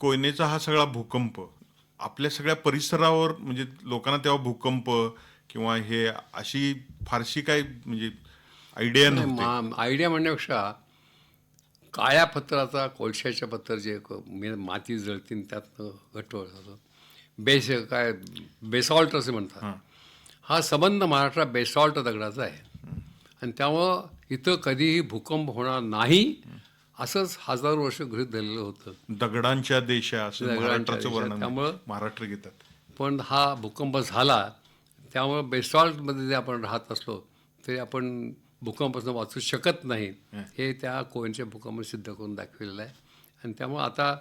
कोयनेचा हा सगळा भूकंप आपल्या सगळ्या परिसरावर म्हणजे लोकांना तेव्हा भूकंप किंवा हे अशी फारशी काय म्हणजे आयडिया नव्हती. आयडिया म्हणण्यापेक्षा काळ्या पत्राचा कोळशाच्या पत्र जे माती जळतीन त्यातनं घट्ट जातो बेस काय बेसॉल्ट असे म्हणतात. हा. संबंध महाराष्ट्रात बेसॉल्ट दगडाचा आहे. आणि त्यामुळं इथं कधीही भूकंप होणार नाही असंच हजारो वर्ष गृहीत धरलेलं होतं. दगडांच्या देशा असं महाराष्ट्राचं. वर्णन त्यामुळं- महाराष्ट्र घेतात. पण हा भूकंप झाला त्यामुळं बेसॉल्टमध्ये जे आपण राहत असलो तरी आपण भूकंपासून वाचू शकत नाही. हे. त्या कोयनच्या भूकंपाने सिद्ध करून दाखवलेलं आहे. आणि त्यामुळं आता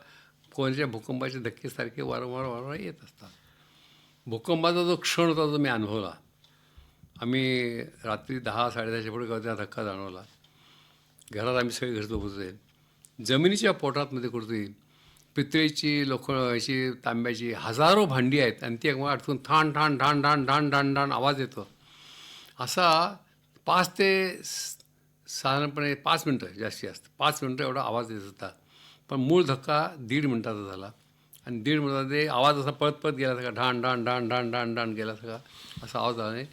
कोयनच्या भूकंपाचे धक्के सारखे वारंवार वारंवार येत असतात. भूकंपाचा जो क्षण होता जो मी अनुभवला आम्ही रात्री दहा साडेदहाच्या पुढे कधी धक्का जाणवला. घरात आम्ही सगळे घर होते जमिनीच्या पोटातमध्ये मध्ये कुठतरी पितळीची याची तांब्याची हजारो भांडी आहेत आणि ती एकमेकात अडकून ठाण ठाण ठाण ठाण ठाण ठाण ठाण आवाज येतो. असा पाच ते स- साधारणपणे पाच मिनटं जास्तीत जास्त पाच मिनटं एवढा आवाज येत होता. पण मूळ धक्का दीड मिनटाचा झाला. आणि दीड मिनटामध्ये आवाज असा पळत पळत गेला सगळा. ढाण ढाण ढाण ढाण ढाण ढाण गेला सगळा. असा आवाज आला नाही.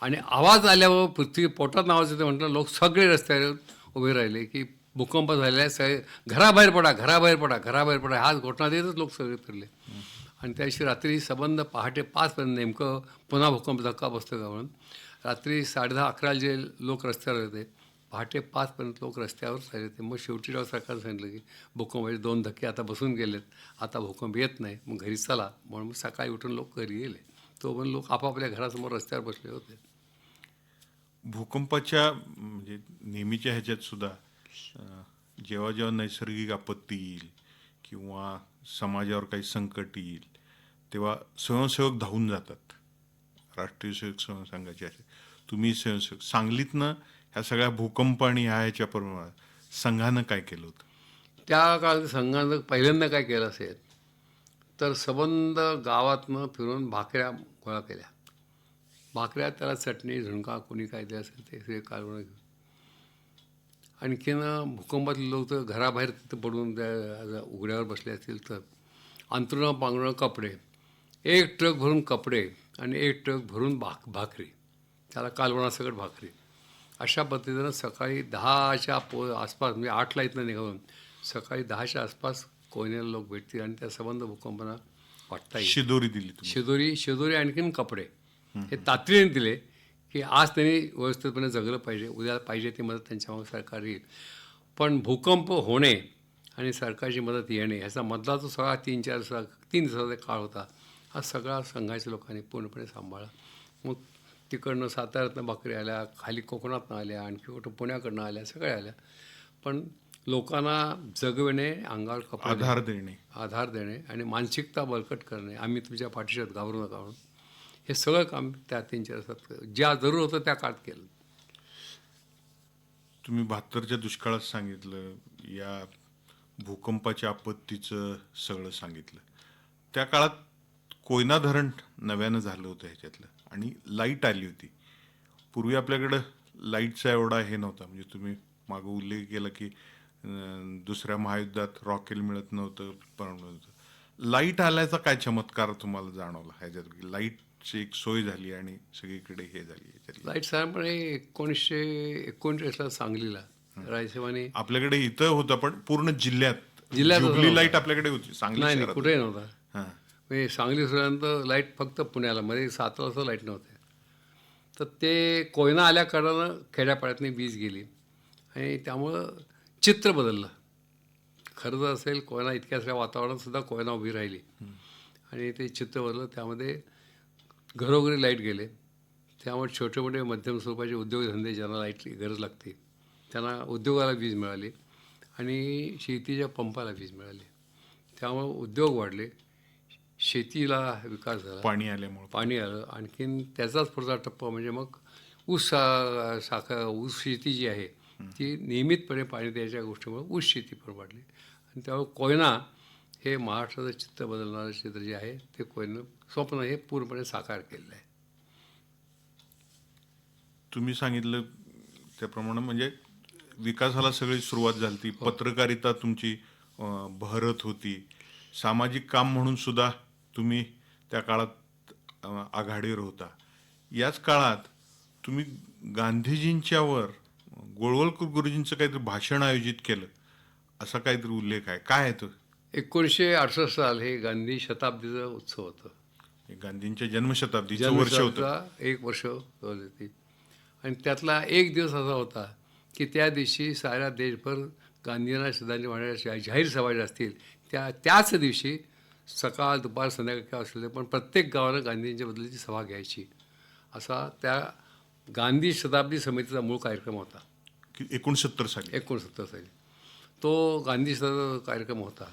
आणि आवाज आल्यावर पृथ्वी पोटात आवाज येतो म्हटलं लोक सगळे रस्त्यावर उभे राहिले की भूकंप झालेला आहे सगळे घराबाहेर पडा घराबाहेर पडा घराबाहेर पडा. हाच घोषणा देतच लोक सगळे फिरले. आणि त्याशी रात्री संबंध पहाटे पाचपर्यंत नेमकं पुन्हा भूकंप धक्का बसतो का म्हणून रात्री साडेदहा अकराला जे लोक रस्त्यावर होते पहाटे पाचपर्यंत लोक रस्त्यावर राहिले होते. मग शेवटी राव सरकारनं सांगितलं की भूकंपाचे दोन धक्के आता बसून गेलेत. आता भूकंप येत नाही मग घरी चला. म्हणून मग सकाळी उठून लोक घरी गेले. तो पण लोक आपापल्या घरासमोर रस्त्यावर बसले होते. भूकंपाच्या म्हणजे नेहमीच्या ह्याच्यात सुद्धा जेव्हा जेव्हा नैसर्गिक आपत्ती येईल किंवा समाजावर काही संकट येईल तेव्हा स्वयंसेवक धावून जातात. राष्ट्रीय सेवक संघाचे असे. तुम्ही स्वयंसेवक सांगलीतनं ह्या सगळ्या भूकंप आणि ह्या ह्याच्या प्रमाणात संघानं काय केलं होतं? त्या काळात संघानं पहिल्यांदा काय केलं असेल तर सबंध गावातनं फिरून भाकऱ्या गोळा केल्या. भाकऱ्या त्याला चटणी झुणका कोणी काय दिलं असेल ते सगळे काढून आणखीन भूकंपातले लोक तर घराबाहेर तिथं पडून त्या उघड्यावर बसले असतील तर अंतरुणं पांघरुणं कपडे एक ट्रक भरून कपडे आणि एक ट्रक भरून भाक भाकरी त्याला कालवणासकट भाकरी. अशा पद्धतीनं सकाळी दहाच्या पो आसपास म्हणजे आठला इथनं निघावून सकाळी दहाच्या आसपास कोयनेला लोक भेटतील आणि त्या संबंध भूकंपांना वाटता येईल. शिदोरी दिली शिदोरी शिदोरी आणखीन कपडे. हे तातडीने दिले. की आज त्यांनी व्यवस्थितपणे जगलं पाहिजे उद्या पाहिजे ती मदत त्यांच्यामागे सरकार येईल. पण भूकंप होणे आणि सरकारची मदत येणे ह्याचा मधला जो सगळा तीन चार दिवसा तीन दिवसाचा काळ होता हा सगळा संघाच्या लोकांनी पूर्णपणे सांभाळला. मग तिकडनं साताऱ्यातनं भाकरी आल्या खाली कोकणातनं आल्या आणखी कुठं पुण्याकडनं आल्या सगळ्या आल्या. पण लोकांना जगविणे अंगावर कपडे आधार देणे. आधार देणे आणि मानसिकता बळकट करणे. आम्ही तुमच्या पाठीशी आहोत, घाबरू नका म्हणून. हे सगळं काम त्या तीन चार दिवसात ज्या जरूर होतं त्या काळात केलं. तुम्ही बहात्तरच्या दुष्काळात सांगितलं या भूकंपाच्या आपत्तीचं सगळं सांगितलं. त्या काळात कोयना धरण नव्यानं झालं होतं ह्याच्यातलं आणि लाइट आली होती. पूर्वी आपल्याकडं लाईटचा एवढा हे नव्हता. म्हणजे तुम्ही मागं उल्लेख केला की दुसऱ्या महायुद्धात रॉकेल मिळत नव्हतं पण नव्हतं लाइट आल्याचा काय चमत्कार तुम्हाला जाणवला ह्याच्यात? लाइट लाईटची एक सोय झाली आणि सगळीकडे हे झाली ह्याच्यातली लाइट साधारणपणे एकोणीसशे एकोणचाळीसला सांगलीला. रायसेवानी आपल्याकडे इथं होतं पण पूर्ण जिल्ह्यात. जिल्ह्यात जुबली. लाइट आपल्याकडे होती सांगली नाही नाही शहरात कुठेही नव्हता. हां. म्हणजे सांगली सुद्धा लाइट फक्त पुण्याला मध्ये सात वाजता लाइट नव्हते तर ते कोयना आल्या कारणानं खेड्यापाड्यातनी वीज गेली. आणि त्यामुळं चित्र बदललं. खरं जर असेल कोयना इतक्या सगळ्या वातावरणात सुद्धा कोयना उभी राहिली. आणि ते चित्र बदललं त्यामध्ये घरोघरी लाइट गेले. त्यामुळे छोटे मोठे मध्यम स्वरूपाचे उद्योगधंदे ज्यांना लाईटची गरज लागते त्यांना उद्योगाला वीज मिळाली आणि शेतीच्या पंपाला वीज मिळाली. त्यामुळे उद्योग वाढले. शेतीला विकास झाला. पाणी आल्यामुळे. पाणी आलं. आणखीन त्याचाच पुढचा टप्पा म्हणजे मग ऊस सा- साखर ऊस शेती जी आहे ती नियमितपणे पाणी द्यायच्या गोष्टीमुळे ऊस शेती पण वाढली. आणि त्यामुळे कोयना हे महाराष्ट्राचं चित्र बदलणारं चित्र जे आहे ते कोयना स्वप्न हे पूर्णपणे साकार केलेलं आहे. तुम्ही सांगितलं त्याप्रमाणे म्हणजे विकासाला सगळी सुरुवात झाली ती पत्रकारिता तुमची बहरत होती. सामाजिक काम म्हणून सुद्धा तुम्ही त्या काळात आघाडीवर होता. याच काळात तुम्ही गांधीजींच्यावर गोळवलकर गुरुजींचं काहीतरी भाषण आयोजित केलं. असा काहीतरी उल्लेख आहे. काय आहे तो? एकोणीसशे अडुसष्ट साल हे गांधी शताब्दीचा उत्सव होतं. हे गांधींच्या जन्मशताब्दीचं वर्ष होतं. एक वर्ष होती आणि त्यातला एक दिवस असा होता की त्या दिवशी साऱ्या देशभर गांधींना श्रद्धांजली वाहण्याच्या जाहीर सभा ज्या असतील त्या त्याच दिवशी सकाळ दुपार संध्याकाळ काय असले पण प्रत्येक गावानं गांधींच्या बद्दलची सभा घ्यायची. असा त्या गांधी शताब्दी समितीचा मूळ कार्यक्रम होता. की एकोणसत्तर साली. एकोणसत्तर साली. तो गांधी शताब्दी कार्यक्रम होता.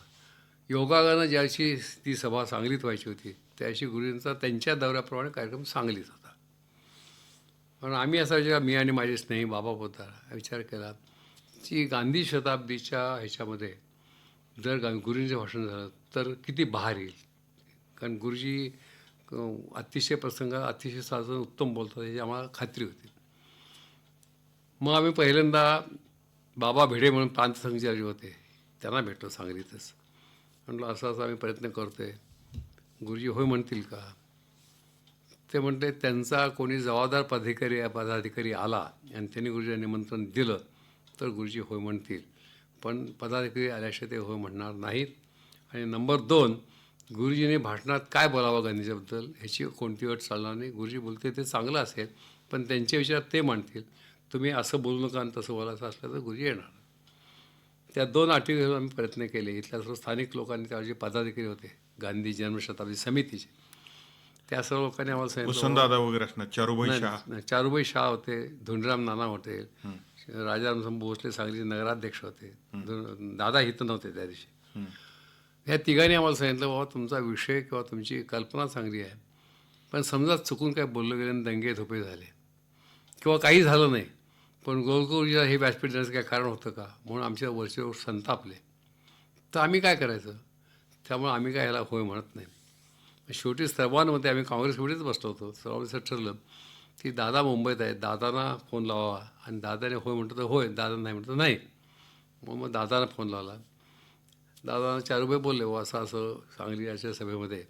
योगागानं ज्याची ती सभा सांगलीत व्हायची होती त्याशी गुरुजींचा त्यांच्या दौऱ्याप्रमाणे कार्यक्रम सांगलीच होता. पण आम्ही असा विचार मी आणि माझे स्नेही बाबा होता विचार केला की गांधी शताब्दीच्या ह्याच्यामध्ये जर गा गुरुजींचं भाषण झालं तर किती बहार येईल? कारण गुरुजी अतिशय प्रसंग अतिशय साधन उत्तम बोलतात याची आम्हाला खात्री होती. मग आम्ही पहिल्यांदा बाबा भिडे म्हणून प्रांत संचारी होते त्यांना भेटलो सांगलीतच. म्हटलं असं असं आम्ही प्रयत्न करतोय. गुरुजी होय म्हणतील का? ते म्हणते त्यांचा कोणी जबाबदार पदाधिकारी पदाधिकारी आला आणि त्यांनी गुरुजीला निमंत्रण दिलं तर गुरुजी होय म्हणतील. पण पदाधिकारी आल्याशिवाय ते होय म्हणणार नाहीत. आणि नंबर दोन गुरुजीने भाषणात काय बोलावं गांधीजीबद्दल ह्याची कोणती अट चालणार नाही? गुरुजी बोलते ते चांगलं असेल पण त्यांच्या विचारात ते म्हणतील तुम्ही असं बोलू नका आणि तसं बोलायचं असलं तर गुरुजी येणार. त्या दोन आठवी आम्ही प्रयत्न केले. इथल्या सर्व स्थानिक लोकांनी त्यावेळी जे पदाधिकारी होते गांधी जन्मशताब्दी समितीचे. त्या सर्व लोकांनी आम्हाला सांगितलं वगैरे असणार चारुबाई शहा. चारुबाई शाह होते धुंडराम नाना होते राजाराम भोसले सांगलीचे नगराध्यक्ष होते दादा हित नव्हते त्या दिवशी. ह्या तिघांनी आम्हाला सांगितलं बाबा तुमचा विषय किंवा तुमची कल्पना चांगली आहे. पण समजा चुकून काय बोललं गेलं आणि दंगे धोपे झाले किंवा काही झालं नाही पण गोलगोलजीला हे व्यासपीठ देण्याचं काय कारण होतं का? म्हणून आमच्या वरचे वर संतापले. तर आम्ही काय करायचं? त्यामुळे आम्ही काय याला होय म्हणत नाही. शेवटी सर्वांमध्ये आम्ही काँग्रेसमध्येच बसलो होतो सर्वांनी असं ठरलं की दादा मुंबईत आहेत. दादांना फोन लावावा आणि दादाने होय म्हणतो तर होय. दादा नाही म्हणतो नाही. मग मग दादांना फोन लावला. दादा रुपये बोलले. व असं असं सांगली याच्या सभेमध्ये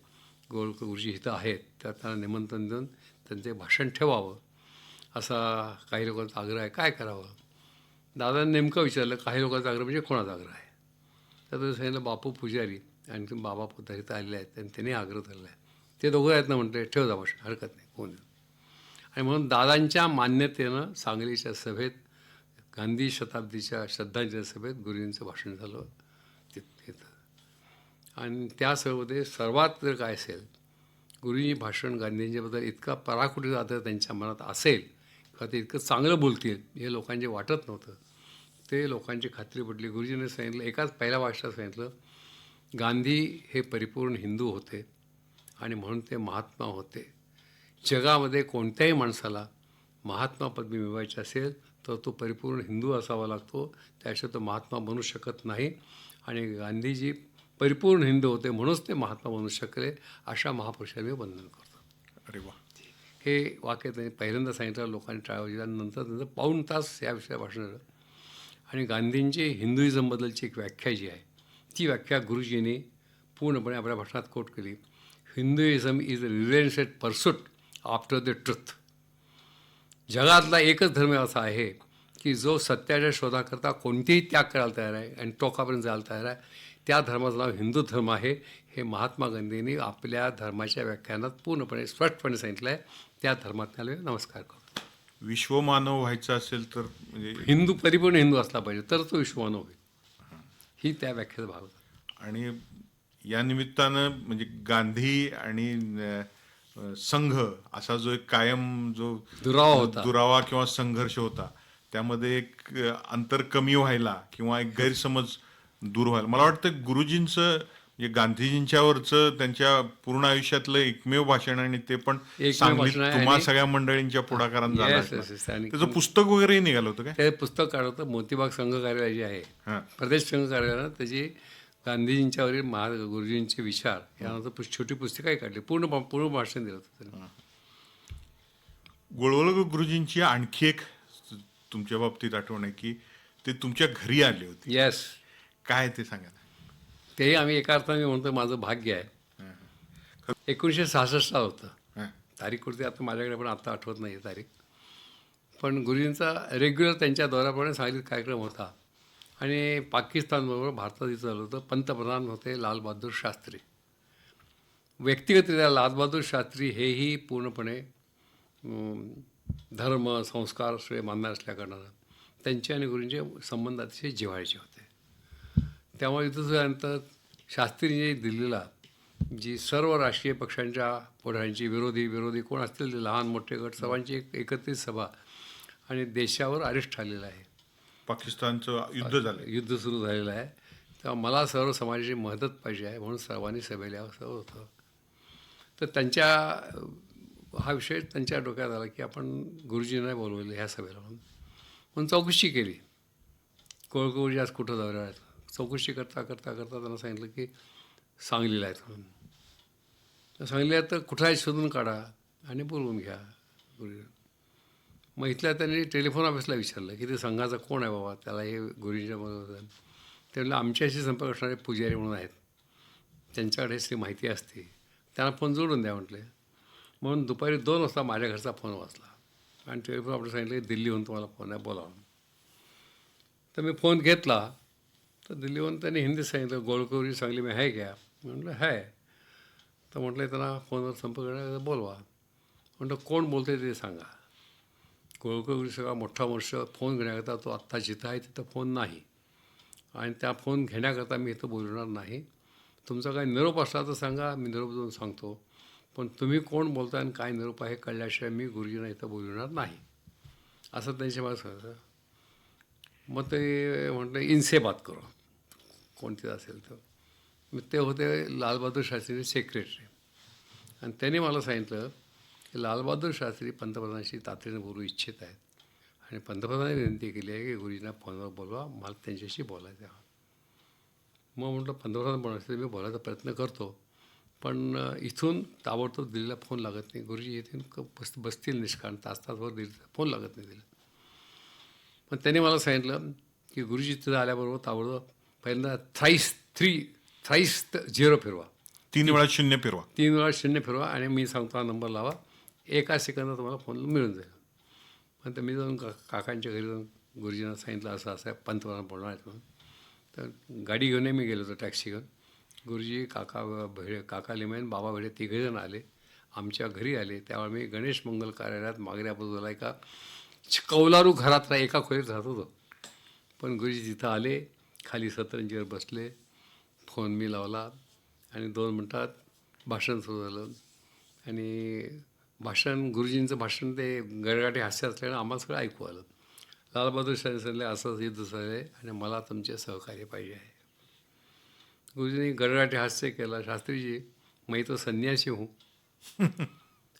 गोळ गुरुजी इथं आहेत. त्या त्यांना निमंत्रण देऊन त्यांचे भाषण ठेवावं. असा काही लोकांचा आग्रह आहे. काय करावं? दादाने नेमकं विचारलं काही लोकांचा आग्रह म्हणजे कोणाचा आग्रह आहे? तर सांगितलं बापू पुजारी. आणि तुम्ही बाबा पोता इथं आलेले आहेत आणि त्यांनी आग्रह धरला आहे ते दोघं आहेत ना म्हणते ठेव जा भाषण हरकत नाही कोण आणि म्हणून दादांच्या मान्यतेनं सांगलीच्या सभेत गांधी शताब्दीच्या श्रद्धांजली सभेत गुरुजींचं भाषण झालं तिथं आणि त्या सभेमध्ये सर्वात जर काय असेल गुरुजी भाषण गांधींच्याबद्दल इतका पराकुटी आदर त्यांच्या मनात असेल किंवा ते इतकं चांगलं बोलतील हे लोकांचे वाटत नव्हतं. ते लोकांची खात्री पडली. गुरुजीने सांगितलं एकाच पहिल्या भाषणात सांगितलं गांधी हे परिपूर्ण हिंदू होते आणि म्हणून ते महात्मा होते. जगामध्ये कोणत्याही माणसाला महात्मा पदवी मिळवायची असेल तर तो परिपूर्ण हिंदू असावा लागतो. त्याशिवाय तो महात्मा बनू शकत नाही. आणि गांधीजी परिपूर्ण हिंदू होते म्हणूनच ते महात्मा बनू शकले अशा महापुरुषांना मी वंदन करतो. अरे वा. हे वाक्य त्यांनी पहिल्यांदा सांगितलं लोकांनी आणि नंतर त्यांचं पाऊण तास या विषयावर भाषण झालं. आणि गांधींची हिंदुइझमबद्दलची एक व्याख्या जी आहे ती व्याख्या गुरुजींनी पूर्णपणे आपल्या भाषणात कोट केली. हिंदुइझम इज अ रिलेन्सेड परसूट आफ्टर द ट्रुथ. जगातला एकच धर्म असा आहे की जो सत्याच्या शोधाकरता कोणतेही त्याग करायला तयार आहे आणि टोकापर्यंत जायला तयार आहे. त्या धर्माचं नाव हिंदू धर्म आहे. हे महात्मा गांधींनी आपल्या धर्माच्या व्याख्यानात पूर्णपणे स्पष्टपणे सांगितलं आहे. त्या धर्मात त्याला मी नमस्कार करतो. विश्वमानव व्हायचं असेल तर म्हणजे हिंदू परिपूर्ण हिंदू असला पाहिजे. तर तो विश्वमानव होईल. ही त्या व्याख्याचा भाग होता. आणि या निमित्तानं म्हणजे गांधी आणि संघ असा जो एक कायम जो दुरावा होता. दुरावा किंवा संघर्ष होता त्यामध्ये एक अंतर कमी व्हायला किंवा एक गैरसमज दूर व्हायला. मला वाटतं गुरुजींचं म्हणजे गांधीजींच्यावरचं त्यांच्या पूर्ण आयुष्यातलं एकमेव भाषण आणि ते पण एकमेव सांगलीत भाषण आहे तुम्हा आणि- सगळ्या मंडळींच्या पुढाकारानं त्याचं पुस्तक वगैरेही निघालं होतं काय? ते पुस्तक काढतं मोतीबाग संघ कार्यालय जे आहे हां. प्रदेश संघ कार्यालयानं त्याची गांधीजींच्यावरील महा गुरुजींचे विचार यानंतर छोटी पुस्तिकाही काढली. पूर्ण पूर्ण भाषण दिलं होतं त्यांनी. गोळवलकर गुरुजींची आणखी एक तुमच्या बाबतीत आठवण आहे की ते तुमच्या घरी आले होते. येस काय ते सांगा. तेही आम्ही एका अर्थाने म्हणतो माझं भाग्य आहे. एकोणीसशे सहासष्टला होतं. तारीख कुठे आता माझ्याकडे पण आता आठवत नाही तारीख. पण गुरुजींचा रेग्युलर त्यांच्या दौऱ्याप्रमाणे सांगलीत कार्यक्रम होता. आणि पाकिस्तानबरोबर भारतात इथं झालं होतं. पंतप्रधान होते लालबहादूर शास्त्री. व्यक्तिगतरित्या लालबहादूर शास्त्री हेही पूर्णपणे धर्म संस्कार श्रेय मानणार असल्याकारणानं त्यांचे आणि गुरुंचे संबंध अतिशय जिव्हाळ्याचे होते. त्यामुळे इथं झाल्यानंतर शास्त्रींनी दिल्लीला जी सर्व राष्ट्रीय पक्षांच्या पुढाऱ्यांची विरोधी विरोधी कोण असतील ते लहान मोठे गट सर्वांची एक एकत्रित सभा आणि देशावर अरेस्ट झालेला आहे. पाकिस्तानचं युद्ध झालं युद्ध सुरू झालेलं आहे. तेव्हा मला सर्व समाजाची मदत पाहिजे आहे म्हणून सर्वांनी सभेला असं होतं. तर त्यांच्या हा विषय त्यांच्या डोक्यात आला की आपण गुरुजींना बोलवलं ह्या सभेला म्हणून. म्हणून चौकशी केली. कोळकोळजी आज कुठं आहेत? चौकशी करता करता करता त्यांना सांगितलं की सांगलीला आहेत म्हणून. सांगलीला सांगली आहेत तर कुठलाही शोधून काढा आणि बोलवून घ्या. गुरुजी. मग इथल्या त्यांनी टेलिफोन ऑफिसला विचारलं की ते संघाचा कोण आहे बाबा? त्याला हे गुरुजीच्या बरोबर ते आमच्याशी संपर्क असणारे पुजारी म्हणून आहेत. त्यांच्याकडे श्री माहिती असते. त्यांना फोन जोडून द्या म्हटले. म्हणून दुपारी दोन वाजता माझ्या घरचा फोन वाचला. आणि टेलिफोन ऑफिसर सांगितलं की दिल्लीहून तुम्हाला फोन आहे बोलावं तर मी फोन घेतला. तर दिल्लीहून त्यांनी हिंदी सांगितलं गोळकोरी सांगली मी आहे घ्या म्हटलं आहे तर म्हटलं त्यांना फोनवर संपर्क बोलवा. म्हटलं कोण बोलते ते सांगा. कोळकोळी सगळा मोठा वर्ष फोन घेण्याकरता तो आत्ता जिथं आहे तिथं फोन नाही. आणि त्या फोन घेण्याकरता मी इथं बोलणार नाही. तुमचा काही निरोप असला तर सांगा मी निरोप देऊन सांगतो. पण तुम्ही कोण बोलताय आणि काय निरोप आहे कळल्याशिवाय मी गुरुजींना इथं बोलणार नाही. असं त्यांच्या मला सांगायचं मग ते म्हटलं इनसे बात करो. कोणतीच असेल तर. मग ते होते लालबहादूर शास्त्रीचे सेक्रेटरी आणि त्यांनी मला सांगितलं की लालबहादूर शास्त्री पंतप्रधानांशी तातडीने बोलू इच्छित आहेत. आणि पंतप्रधानांनी विनंती केली आहे की गुरुजींना फोनवर बोलवा मला त्यांच्याशी बोलायचं आहे. मग म्हटलं पंतप्रधान बोलायचं मी बोलायचा प्रयत्न करतो. पण इथून ताबडतोब दिल्लीला फोन लागत नाही. गुरुजी येथून बस बसतील निष्कारण तास तासभर दिल्लीला फोन लागत नाही दिला पण त्यांनी मला सांगितलं की गुरुजी तिथं आल्याबरोबर ताबडतोब पहिल्यांदा थ्राईस थ्री थ्राईस झिरो फिरवा. तीन वेळा शून्य फिरवा. तीन वेळा शून्य फिरवा आणि मी सांगतो हा नंबर लावा. एका सेकंदात तुम्हाला फोन मिळून जाईल. पण तर मी जाऊन का काकांच्या घरी जाऊन गुरुजींना सांगितलं असं असं आहे पंतप्रधान बोलणार आहेत म्हणून तर गाडी घेऊन मी गेलो होतो टॅक्सी घेऊन. गुरुजी काका भिडे काका लिमेन बाबा भिडे तिघेजण आले. आमच्या घरी आले. त्यावेळी मी गणेश मंगल कार्यालयात मागऱ्या बाजूला एका कौलारू घरात रा एका खोलीत राहत होतो. पण गुरुजी तिथं आले. खाली सतरंजीवर बसले फोन मी लावला आणि दोन मिनटात भाषण सुरू झालं. आणि भाषण गुरुजींचं भाषण ते गरगाटे हास्य असल्यानं आम्हाला सगळं ऐकू आलं. लालबहादूर शास्त्री सांगले असंच युद्ध झालं आहे आणि मला तुमचे सहकार्य पाहिजे आहे. गुरुजींनी गरगाटे हास्य केला. शास्त्रीजी मैं तो संन्यासी हूँ.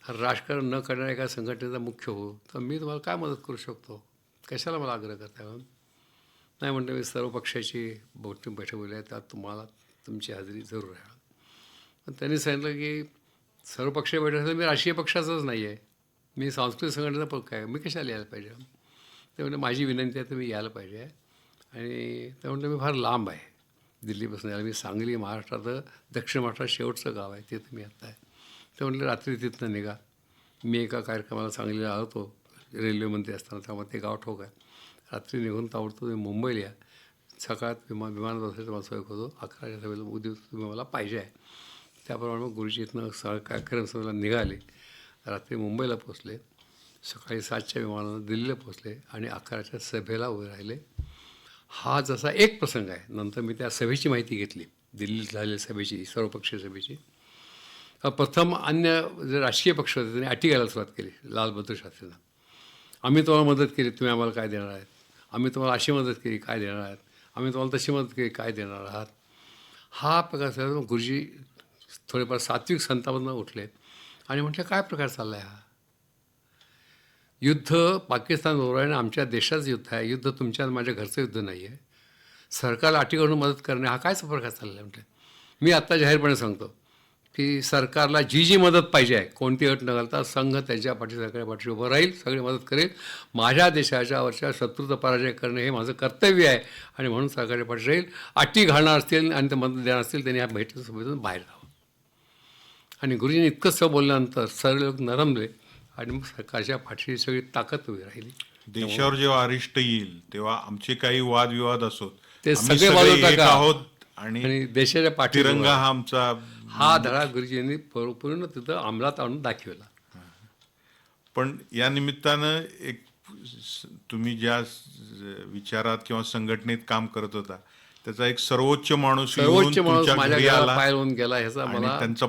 राजकारण न करणाऱ्या एका संघटनेचा मुख्य हो. तर मी तुम्हाला काय मदत करू शकतो? कशाला मला आग्रह करताय म्हणून नाही म्हणलं मी सर्व पक्षाची बहुतेक बैठक बोलली आहे. त्यात तुम्हाला तुमची हजेरी जरूर आहे. पण त्यांनी सांगितलं की सर्व पक्ष बैठक असेल, मी राष्ट्रीय पक्षाचाच नाही आहे. मी सांस्कृतिक संघटनेचा पक्ष आहे. मी कशाला यायला पाहिजे? ते म्हणजे माझी विनंती आहे तर मी यायला पाहिजे. आणि ते म्हणलं मी फार लांब आहे. दिल्लीपासून यायला. मी सांगली महाराष्ट्रात दक्षिण महाराष्ट्रात शेवटचं गाव आहे. तिथं मी आत्ता आहे. ते म्हटलं रात्री तिथनं निघा. मी एका कार्यक्रमाला सांगलीला आलो होतो. रेल्वेमंत्री असताना. त्यामुळे ते गाव ठोक आहे. रात्री निघून ताबडतोब तुम्ही मुंबईला या. सकाळात विमान विमानात बसायचं मला सोय होतो अकराच्या सभेला उद्या तुम्ही मला पाहिजे आहे. त्याप्रमाणे मग गुरुजी इथनं सकाळ कार्यक्रम सभेला निघाले. रात्री मुंबईला पोचले सकाळी सातच्या विमानानं दिल्लीला पोचले आणि अकराच्या सभेला उभे राहिले. हा जसा एक प्रसंग आहे. नंतर मी त्या सभेची माहिती घेतली. दिल्लीत झालेल्या सभेची सर्वपक्षीय सभेची. प्रथम अन्य जे राजकीय पक्ष होते त्यांनी अटी घालायला सुरुवात केली लालबहादूर शास्त्रींना. आम्ही तुम्हाला मदत केली तुम्ही आम्हाला काय देणार आहेत? आम्ही तुम्हाला अशी मदत केली काय देणार आहात? आम्ही तुम्हाला तशी मदत केली काय देणार आहात? हा प्रकार झाला. गुरुजी थोडेफार सात्विक संतापनं उठले आणि म्हटलं काय प्रकार चालला आहे हा? युद्ध पाकिस्तानबरोबर आहे आणि आमच्या देशाचं युद्ध आहे. युद्ध तुमच्या माझ्या घरचं युद्ध नाही आहे सरकारला अटी मदत करणे हा कायच प्रकार चालला आहे म्हटलं मी आत्ता जाहीरपणे सांगतो. की सरकारला जी जी मदत पाहिजे आहे कोणती अट न घालता संघ त्याच्या पाठी सरकारच्या पाठीशी उभं राहील सगळी मदत करेल. माझ्या देशाच्या वरच्या शत्रूचा पराजय करणे हे माझं कर्तव्य आहे आणि म्हणून सरकारच्या पाठीशी राहील. अटी घालणार असतील आणि ते मदत देणार असतील त्यांनी ह्या भेटीसोबतून बाहेर जावं. आणि गुरुजींनी इतकंच बोलल्यानंतर सर्व लोक नरमले आणि मग सरकारच्या पाठीशी सगळी ताकद उभी राहिली. देशावर जेव्हा अरिष्ट येईल तेव्हा आमचे काही वादविवाद असोत. ते सगळे. आहोत आणि देशाच्या पाठी तिरंगा हा आमचा हा धडा गुरुजींनी पूर्ण तिथं अंमलात आणून दाखवला. पण या निमित्तानं एक तुम्ही ज्या विचारात किंवा संघटनेत काम करत होता त्याचा एक सर्वोच्च माणूस सर्वोच्च माणूस माझ्या घराला पाय गेला ह्याचा मला त्यांचा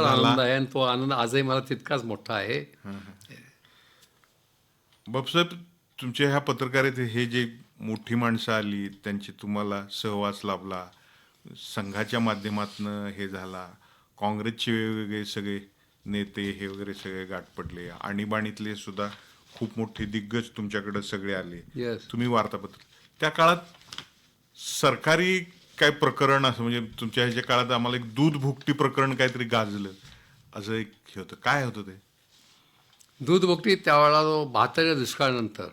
झाला. आनंद आहे आणि तो आनंद आजही मला तितकाच मोठा आहे. बापसाहेब तुमच्या ह्या पत्रकारित हे जे मोठी माणसं आली त्यांची तुम्हाला सहवास लाभला संघाच्या माध्यमातनं हे झाला. काँग्रेसचे वेगवेगळे सगळे नेते हे वगैरे सगळे गाठ पडले आणीबाणीतले सुद्धा खूप मोठे दिग्गज तुमच्याकडे सगळे आले. Yes. तुम्ही वार्तापत्र त्या काळात सरकारी काय प्रकरण असं म्हणजे तुमच्या ह्याच्या काळात आम्हाला एक दूध भुकटी प्रकरण काहीतरी गाजलं. असं एक हे होतं. काय होतं ते? दूध बघती त्यावेळेला जो बहात्तरच्या दुष्काळानंतर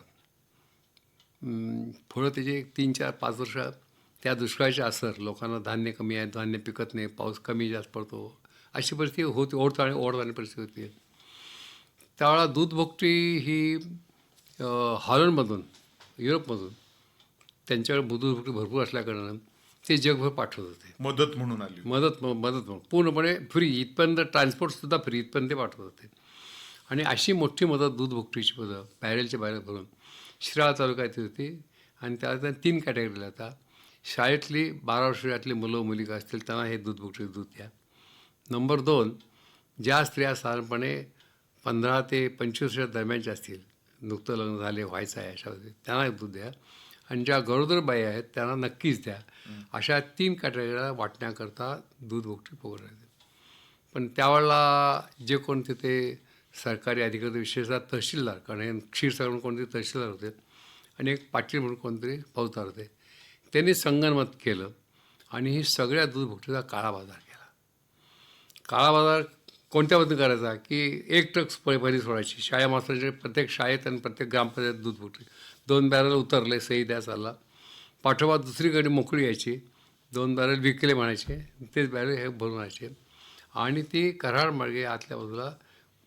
पुढं त्याचे तीन चार पाच वर्ष त्या दुष्काळाचे असर लोकांना धान्य कमी आहे धान्य पिकत नाही पाऊस कमी जास्त पडतो. अशी परिस्थिती होती ओढताणी ओढताणी परिस्थिती होती. त्यावेळेला दूध भोगटी ही हॉलंडमधून युरोपमधून त्यांच्याकडे दूध भोगटी भरपूर असल्याकारणानं ते जगभर पाठवत होते. मदत म्हणून आली मदत मदत म्हणून. पूर्णपणे फ्री इथपर्यंत ट्रान्सपोर्टसुद्धा फ्री इथपर्यंत ते पाठवत होते. आणि अशी मोठी मदत दूध भुकटीची मदत बॅरेलच्या बॅरेल भरून शिराळा तालुक्यात होती. आणि त्याला त्या तीन कॅटेगरीला आता शाळेतली बारा वर्षातली मुलं मुली का असतील त्यांना हे दूध भुकटी दूध द्या नंबर दोन ज्या स्त्रिया साधारणपणे पंधरा ते पंचवीस वर्षा दरम्यानच्या असतील नुकतं लग्न झाले व्हायचं आहे अशा त्यांना दूध द्या. आणि ज्या गरोदर बाई आहेत त्यांना नक्कीच द्या. अशा तीन कॅटेगरीला वाटण्याकरता दूध भुकटी पोगरायचे पण त्यावेळेला जे कोण तिथे सरकारी अधिकारी विशेषतः तहसीलदार कारण हे क्षीरसागर म्हणून कोणतरी तहसीलदार होते आणि एक पाटील म्हणून कोणतरी फौजदार होते त्यांनी संगनमत केलं आणि ही सगळ्या दूध भुकटीचा काळा बाजार केला. काळा बाजार कोणत्या पद्धतीने करायचा? की एक ट्रक पहिली सोडायची. शाळा मास्तरांचे प्रत्येक शाळेत आणि प्रत्येक ग्रामपंचायत दूध भुकटी दोन बॅरल उतरले सही द्या चालला. पाठोपाठ दुसरीकडे मोकळी यायची. दोन बॅरल विकले म्हणायचे. तेच बॅरल हे भरून आणायचे. आणि ती कराड मार्गे आतल्या बाजूला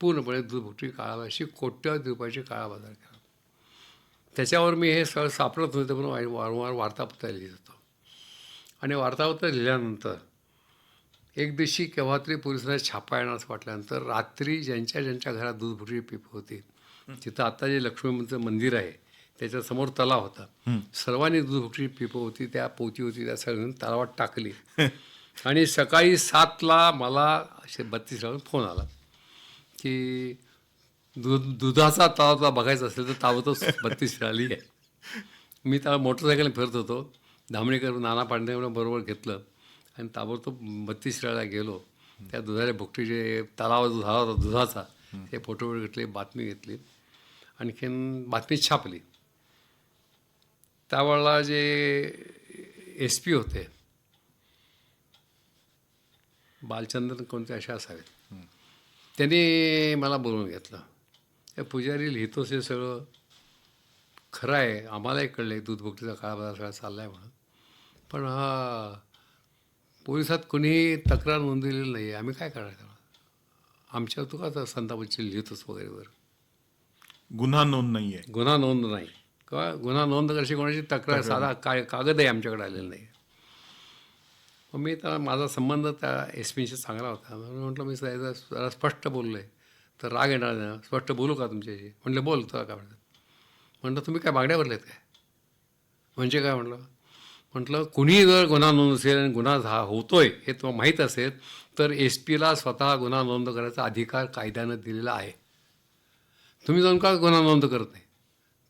पूर्णपणे दूध भुकटी काळा अशी कोट्यावधी रुपयाची काळा बाजार केला. त्याच्यावर मी हे सगळं सापडत होते म्हणून वार- वारंवार वार्तापत्र लिहित होतो. आणि वार्तापत्र लिहिल्यानंतर एक दिवशी केव्हा तरी पोलिसांना छापा येणार असं वाटल्यानंतर रात्री ज्यांच्या ज्यांच्या घरात दूध भुकटी पीप होती तिथं आता जे लक्ष्मीचं मंदिर आहे त्याच्यासमोर तलाव होता. सर्वांनी दूध भुकटी पिप होती त्या पोती होती त्या सगळ्यांनी तलावात टाकली. आणि सकाळी सातला मला असे बत्तीस फोन आला की दूध दुधाचा तलाव बघायचा असेल तर तावतच बत्तीस आली आहे. मी त्याला मोटरसायकल फिरत होतो. धामणेकर नाना पांडेकडे बरोबर घेतलं. आणि ताबडतोब बत्तीस शिराळा गेलो. त्या दुधाच्या भुकटीचे तलाव जो झाला होता दुधाचा ते फोटो घेतले बातमी घेतली. आणखीन बातमी छापली. त्यावेळेला जे एस पी होते बालचंद्र कोणते असे असावेत त्यांनी मला बोलवून घेतलं. त्या पुजारी लिहितोस हे सगळं. खरं आहे आम्हालाही कळलं दूध भुकटीचा काळा बाजार सगळा चालला आहे म्हणून. पण हा पोलिसात कोणीही तक्रार नोंदवलेली नाही आहे आम्ही काय करायचं आमच्या तू का संतापची लिहितोस वगैरे वर गुन्हा नोंद नाहीये. गुन्हा नोंद नाही. किंवा गुन्हा नोंद करायची कोणाची तक्रार साधा का कागदही आमच्याकडे आलेला नाही मग मी त्याला माझा संबंध त्या एस पीशी चांगला होता. म्हणून म्हटलं मी जरा स्पष्ट बोललो आहे तर राग येणार नाही. ना स्पष्ट बोलू का तुमच्याशी? म्हटलं बोल तुला काय म्हणतात म्हटलं तुम्ही काय मागण्या भरलेत काय? म्हणजे काय म्हटलं म्हटलं कुणीही जर गुन्हा नोंद असेल आणि गुन्हा झा होतोय हे तुम्हाला माहीत असेल तर एस पीला स्वतः गुन्हा नोंद करायचा अधिकार कायद्यानं दिलेला आहे. तुम्ही जाऊन का गुन्हा नोंद करत नाही?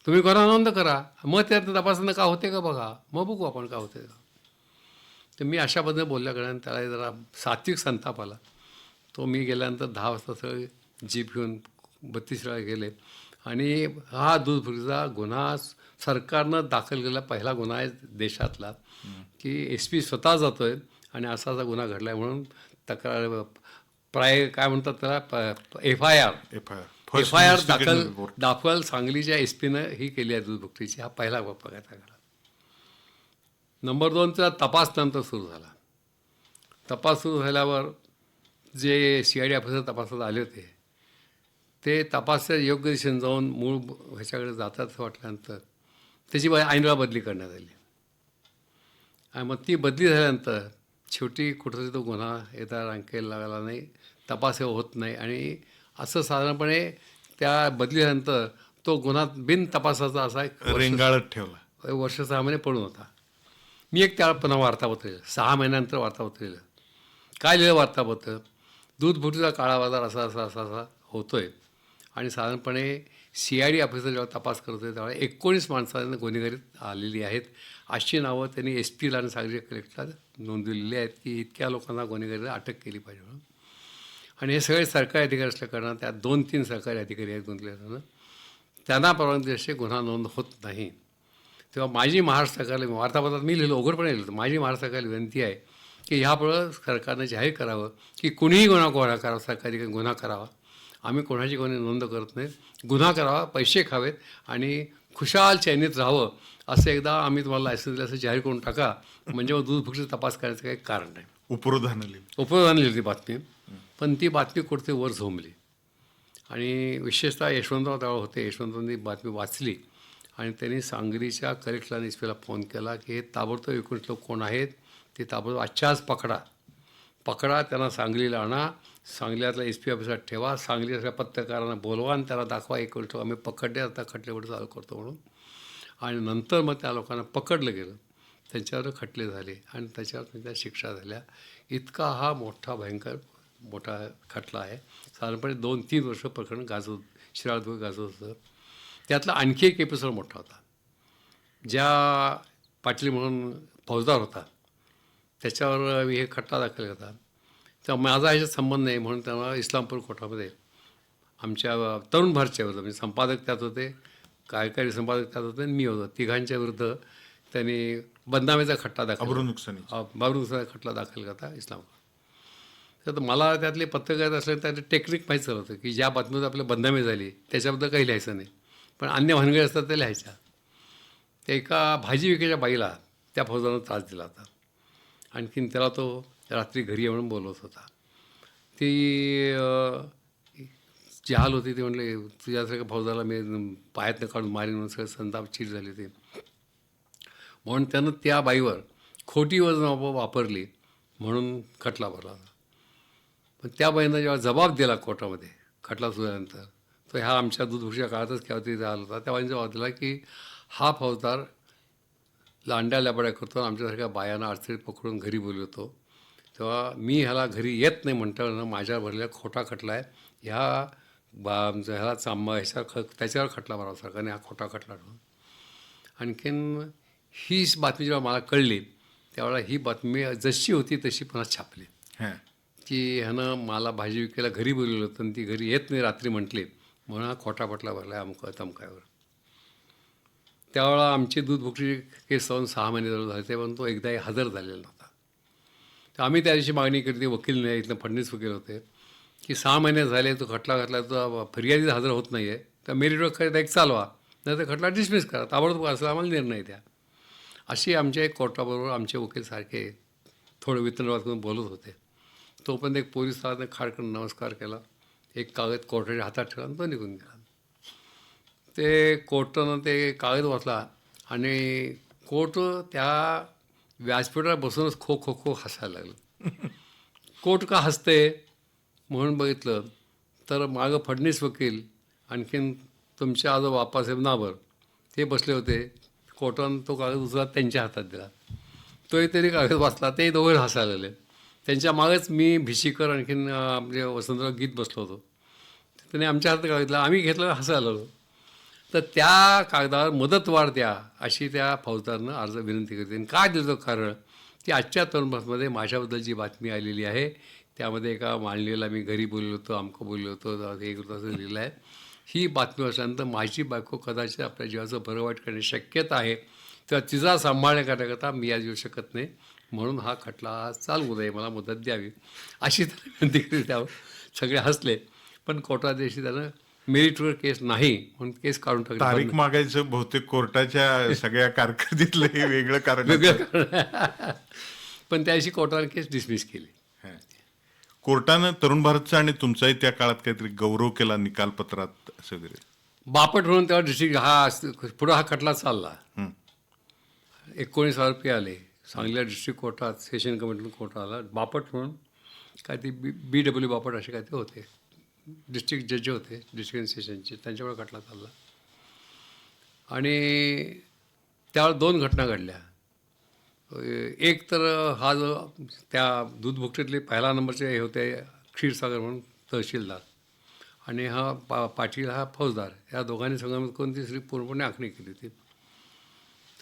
तुम्ही गुन्हा नोंद करा. मग त्यात तपासणं का होते का बघा? मग बघू आपण का होते. का तर मी अशा पद्धतीने बोलल्याकडे त्याला जरा सात्विक संताप आला. तो मी गेल्यानंतर दहा वाजता सगळे जीप घेऊन बत्तीस वेळा गेले. आणि हा दूधपुरीचा गुन्हा सरकारनं दाखल केलेला पहिला गुन्हा आहे देशातला की एस पी स्वतः जातोय आणि असा असा गुन्हा घडला आहे म्हणून तक्रार प्राय काय म्हणतात त्याला F I R. F I R. F I R दाखल दाखल सांगलीच्या एस पीनं ही केली आहे दूध भुकटीची हा पहिला घडला नंबर दोनचा तपास नंतर सुरू झाला. तपास सुरू झाल्यावर जे सी आय डी ऑफिसर तपासात आले होते ते तपासाच्या योग्य दिशेने जाऊन मूळ ह्याच्याकडे जातात असं वाटल्यानंतर त्याची ऐनवेळा बदली करण्यात आली. आणि मग ती बदली झाल्यानंतर शेवटी कुठंतरी तो गुन्हा येता रांकेला लागला नाही तपास होत नाही. आणि असं साधारणपणे त्या बदली झाल्यानंतर तो गुन्हा बिन तपासाचा असा एक रेंगाळत ठेवला. वर्ष सहा महिने पडून होता. मी एक त्या पुन्हा वार्तापत्र लिहिलं सहा महिन्यानंतर वार्तापत्र लिहिलं काय लिहिलं वार्तापत्र दूध भुटीचा काळा बाजार असा असा असा असा होतोय. आणि साधारणपणे सी आय डी ऑफिसर जेव्हा तपास करत होते त्यावेळेला एकोणीस माणसांना गुन्हेगारीत आलेली आहेत. अशी नावं त्यांनी एस पीला आणि सागरी कलेक्टरला नोंदवलेली आहेत की इतक्या लोकांना गुन्हेगारीला अटक केली पाहिजे म्हणून. आणि हे सगळे सरकारी अधिकारी असल्या त्यात दोन तीन सरकारी अधिकारी आहेत गुंतलेले त्यांना परवानगी असे गुन्हा नोंद होत नाही. तेव्हा माझी महाराष्ट्र सरकारला वार्तापत्रात मी लिहिलं उघडपणे लिहिलं माझी महाराष्ट्र सरकारला विनंती आहे की ह्यापुढं सरकारनं जाहीर करावं की कुणीही गुन्हा गोळा करावा सरकारी गुन्हा करावा. आम्ही कोणाची कोणी नोंद करत नाही गुन्हा करावा पैसे खावेत आणि खुशाल चैनीत राहावं असं एकदा आम्ही तुम्हाला लायसन्स दिलं असं जाहीर करून टाका. म्हणजे मग दूध भुकटीचा तपास करण्याचं काही कारण नाही. उपरोधानं लिहिलं. उपयोगाने लिहिली ती बातमी. पण ती बातमी कुठते वर झोंबली. आणि विशेषतः यशवंतराव त्यावेळेला होते. यशवंतरावांनी बातमी वाचली आणि त्यांनी सांगलीच्या कलेक्टरला निस्पेला फोन केला की हे ताबडतोब एकोणीस लोक कोण आहेत? ते ताबडतोब आजच्या आज पकडा. पकडा त्यांना सांगलीला आणा. सांगलीतला एस पी ऑफिसात ठेवा सांगलीतल्या पत्रकारांना बोलवा आणि त्याला दाखवा एक लोक आम्ही पकडले आता खटलेवर चालू करतो म्हणून. आणि नंतर मग त्या लोकांना पकडलं गेलं त्यांच्यावर खटले झाले आणि त्याच्यावर त्यांच्या शिक्षा झाल्या. इतका हा मोठा भयंकर मोठा खटला आहे. साधारणपणे दोन तीन वर्ष प्रकरण गाजवत शिराळदूर गाजवत होतं. त्यातला आणखी एक एपिसोड मोठा होता. ज्या पाटील म्हणून फौजदार होता त्याच्यावर मी हे खटला दाखल होता तेव्हा माझा ह्याच्यात संबंध नाही म्हणून तेव्हा इस्लामपूर कोर्टामध्ये आमच्या तरुण भारतच्या विरुद्ध म्हणजे संपादक त्यात होते कार्यकारी संपादक त्यात होते आणि मी होतो. तिघांच्या विरुद्ध त्यांनी बदनामीचा खटला दाखल नुकसानी बाबरूचा खटला दाखल करता इस्लामपूर. तर मला त्यातले पत्रकार असले त्याचे टेक्निक माहीत झालं होतं की ज्या बातमीत आपल्या बदनामी झाली त्याच्याबद्दल काही लिहायचं नाही. पण अन्य भानगडी असतात ते लिहायच्या. त्या एका भाजी विक्याच्या बाईला त्या फौजानं त्रास दिला होता. आणखीन त्याला तो रात्री घरी येऊन बोलवत होता. ती जहाल जी हाल होती ती म्हटले तुझ्यासारख्या फौजाला मी पायातनं काढून मारीन म्हणून सगळं संताप चीट झाली होती. म्हणून त्यानं त्या बाईवर खोटी वजन वापरली म्हणून खटला भरला होता. पण त्या बाईनं जेव्हा जबाब दिला कोर्टामध्ये खटला सुरू तो ह्या आमच्या दूधभुशीच्या काळातच केव्हा तिथे आला होता त्या बाईने जबाब दिला की हा फौजदार लांड्या लबाड्या करतो आमच्यासारख्या बायांना अडचणीत पकडून घरी बोलवतो. तेव्हा मी ह्याला घरी येत नाही म्हणताना माझ्या भरलेला खोटा खटला आहे. ह्या बा ह्याला चांबा ह्याच्यावर ख त्याच्यावर खटला भरावा सरकारने हा खोटा खटला ठेवून. आणखीन ही बातमी जेव्हा मला कळली त्यावेळेला ही बातमी जशी होती तशी पुन्हा छापली. हां. की ह्यानं मला भाजी विकायला घरी बोलवलं होतं आणि ती घरी येत नाही रात्री म्हटली म्हणून हा खोटा पटला भरला आहे अमक तमकायवर त्यावेळेला आमची दूध भुकटी केस जाऊन सहा महिने जवळ झाले तेव्हा तो एकदाही हजर झालेला नव्हता. तर आम्ही त्या दिवशी मागणी केली ती वकील नाही इथलं फडणवीस वकील होते की सहा महिने झाले तो खटला घातला तो फिर्यादी हजर होत नाही आहे तर मेरिटवर खरं एक चालवा. नाही तर खटला डिसमिस करा. ताबडतोब असं आम्हाला निर्णय द्या. अशी आमच्या एक कोर्टाबरोबर आमचे वकील सारखे थोडं वितरणवाद करून बोलत होते. तोपर्यंत एक पोलीस आला खाडकडून नमस्कार केला. एक कागद कोर्टाच्या हातात ठेवला आणि तो निघून गेला. ते कोर्टानं ते कागद वाचला आणि कोर्ट त्या व्यासपीठावर बसूनच खो खो खो हसायला लागलं. कोट का हसते म्हणून बघितलं तर मागं फडणीस वकील आणखीन तुमचे आजोबा बाप्पासाहेब नाबर ते बसले होते. कोर्टानं तो कागद उचला त्यांच्या हातात दिला. तोही तरी कागद वाचला ते दोघे हसायला लागले. त्यांच्या मागेच मी भिशीकर आणखीन आपले म्हणजे वसंतराव गीत बसलो होतो. त्याने आमच्या हातात कागद दिला आम्ही घेतलं हसायला लागलो. तर त्या कागदावर मुदतवाढ द्या अशी त्या फौजदारनं अर्ज विनंती करते. आणि काय देतो कारण की आजच्या तरुणभासमध्ये माझ्याबद्दल जी बातमी आलेली आहे त्यामध्ये एका मांडलेला मी घरी बोललो होतो अमकं बोललो होतो हे करतो असं लिहिलं आहे. ही बातमी असल्यानंतर माझी बायको कदाचित आपल्या जीवाचं बरं वाईट करण्याची शक्यता आहे तेव्हा तिचा सांभाळण्याकरता मी आज येऊ शकत नाही म्हणून हा खटला चालू नये मला मदत द्यावी अशी त्याला विनंती केली त्यावर सगळे हसले. पण कोर्टादेशी त्यानं मेरिटवर केस नाही म्हणून केस काढून टाकली. तारीख मागायचं बहुतेक कोर्टाच्या सगळ्या कारकिर्दीतलं हे वेगळं कारण वेगळं कारण. पण त्याशी कोर्टाने केस डिसमिस केली. कोर्टानं तरुण भारतचा आणि तुमचाही त्या काळात काहीतरी गौरव केला निकाल पत्रात असं वगैरे. बापट म्हणून तेव्हा डिस्ट्रिक्ट हा पुढं हा खटला चालला. एकोणीस आरोपी आले. सांगलीला डिस्ट्रिक्ट कोर्टात सेशन कमिटीतून कोर्ट आला. बापट म्हणून काय ते बी बी डब्ल्यू बापट असे काय ते होते. डिस्ट्रिक्ट जज होते डिस्ट्रिक्ट सेशनचे त्यांच्याकडे खटला चालला. आणि त्यावेळेस दोन घटना घडल्या. एक तर हा जो त्या दूध भुकटीतले पहिला नंबरचे हे होते क्षीरसागर म्हणून तहसीलदार. आणि हा पा पाटील हा फौजदार. या दोघांनी संगमत करून तिसरी पूर्णपणे आखणी केली होती.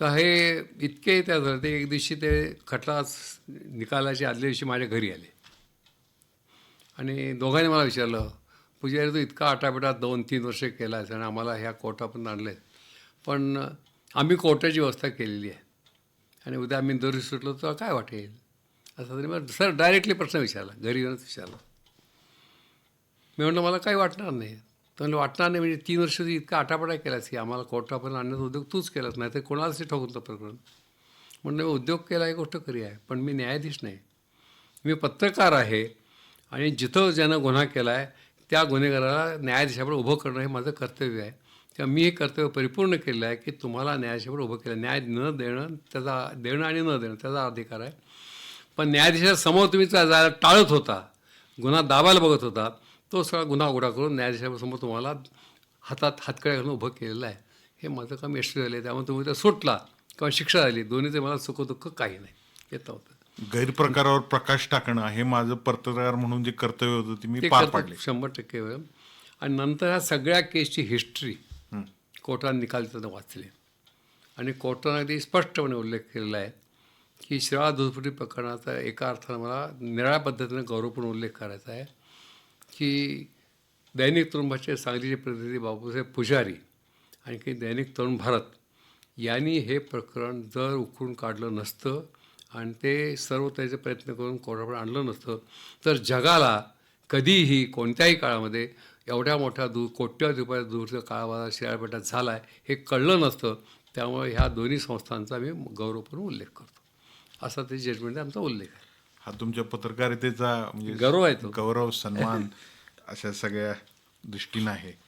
तर हे इतके त्या झाले ते एक दिवशी ते खटला निकालाच्या आदल्या दिवशी माझ्या घरी आले. आणि दोघांनी मला विचारलं पुजारी तू इतका आटापिटात दोन तीन वर्ष केला आहेस आणि आम्हाला ह्या कोटा आणलं आहे पण आम्ही कोर्टाची व्यवस्था केलेली आहे. आणि उद्या आम्ही दोरी सुटलो तर काय वाटेल? असं तरी मग सर डायरेक्टली प्रश्न विचारला घरी येऊनच विचारला. मी म्हणलं मला काही वाटणार नाही. तर म्हणलं वाटणार नाही म्हणजे तीन वर्ष इतका आटापटा केलास की आम्हाला कोर्टापर्यंत आणण्याचा उद्योग तूच केलास नाही तर कोणालाच ते ठोकून तो प्रकरण. म्हणलं मी उद्योग केला ही गोष्ट खरी आहे पण मी न्यायाधीश नाही. मी पत्रकार आहे आणि जिथं ज्यानं गुन्हा केला आहे त्या गुन्हेगाराला न्यायाधीशापुढे उभं करणं हे माझं कर्तव्य आहे. तेव्हा मी हे कर्तव्य परिपूर्ण केलं आहे की तुम्हाला न्यायाधीशापुढे उभं केलं. न्याय न देणं त्याचा देणं आणि न देणं त्याचा अधिकार आहे. पण न्यायाधीशासमोर तुम्ही जायला टाळत होता गुन्हा दाबायला बघत होता तो सगळा गुन्हा उघडा करून न्यायाधीशासमोर तुम्हाला हातात हातकड्या घालून उभं केलेलं आहे. हे माझं काम यशस्वी झालं आहे. त्यामुळे तुम्ही त्या सुटला किंवा शिक्षा झाली. दोन्हीचे मला सुखदुःख काही नाही. येतं होतं. गैरप्रकारावर प्रकाश टाकणं हे माझं पत्रकार म्हणून जे कर्तव्य होतं ते मी पार पाडले शंभर टक्के वेळ आणि नंतर ह्या सगळ्या केसची हिस्ट्री. कोर्टाने निकाल त्यानं वाचले. आणि कोर्टाने अगदी स्पष्टपणे उल्लेख केलेला आहे की शिराळा दुधपुटी प्रकरणाचा एका अर्थानं मला निराळ्या पद्धतीने गौरवपूर्ण उल्लेख करायचा आहे की दैनिक तुरुंबाचे सांगलीचे प्रतिनिधी बाबूसाहेब पुजारी आणि काही दैनिक तरुण भारत यांनी हे प्रकरण जर उकळून काढलं नसतं आणि ते सर्व त्याचे प्रयत्न करून कोर्टाकडे आणलं नसतं. तर जगाला कधीही कोणत्याही काळामध्ये एवढ्या मोठ्या दूर कोट्यावधी रुपयाचा दूरचा काळाबाजार शिराळपेठात झाला आहे हे कळलं नसतं. त्यामुळे ह्या दोन्ही संस्थांचा मी गौरवपूर्ण उल्लेख करतो. असा ते जजमेंट आमचा उल्लेख आहे. हा तुमच्या पत्रकारितेचा म्हणजे गर्व आहे तो. गौरव सन्मान अशा सगळ्या दृष्टीनं आहे.